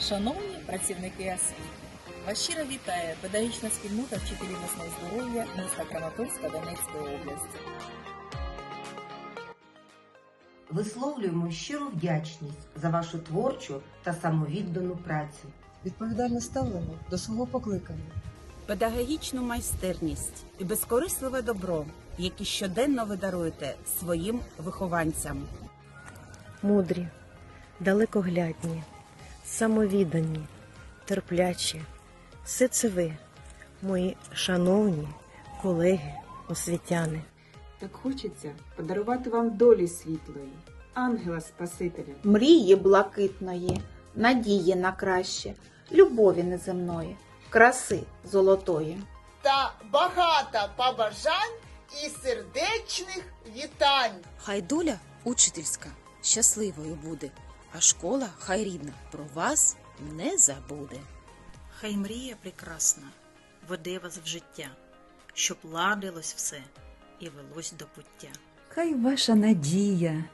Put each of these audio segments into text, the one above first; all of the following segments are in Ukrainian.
Шановні працівники освіти, вас щиро вітає педагогічна спільнота вчителів основ здоров'я міста Краматорська Донецької області. Висловлюємо щиру вдячність за вашу творчу та самовіддану працю. відповідальне ставлення до свого покликання. педагогічну майстерність і безкорисливе добро, які щоденно ви даруєте своїм вихованцям. мудрі, далекоглядні, самовіддані, терплячі. Все це ви, мої шановні колеги, освітяни. Так хочеться подарувати вам долі світлої, ангела Спасителя. мрії блакитної, надії на краще, любові неземної, краси золотої. та багато побажань і сердечних вітань. Хай доля учительська щасливою буде, а школа хай рідна про вас не забуде. Хай мрія прекрасна веде вас в життя, щоб ладилось все і велось до пуття. Хай ваша надія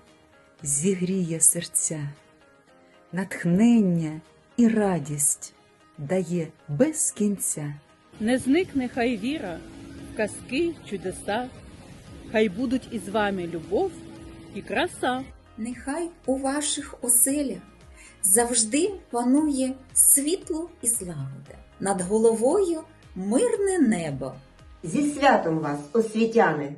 зігріє серця, натхнення і радість дає без кінця. Не зникне хай віра в казки, чудеса, хай будуть із вами любов і краса. Нехай у ваших оселях завжди панує світло і злагода. Над головою мирне небо. Зі святом вас, освітяни!